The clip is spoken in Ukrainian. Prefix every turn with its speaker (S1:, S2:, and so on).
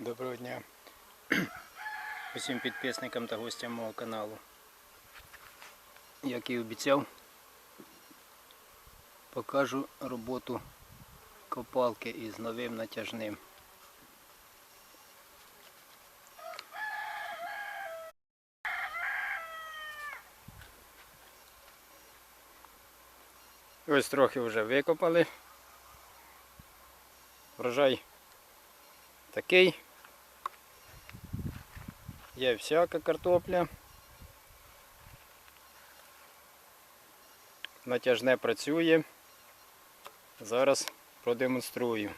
S1: Доброго дня усім підписникам та гостям мого каналу. Як і обіцяв, покажу роботу копалки із новим натяжним. Ось трохи вже викопали. Врожай такий. Є всяка картопля. Натяжне працює. Зараз продемонструю.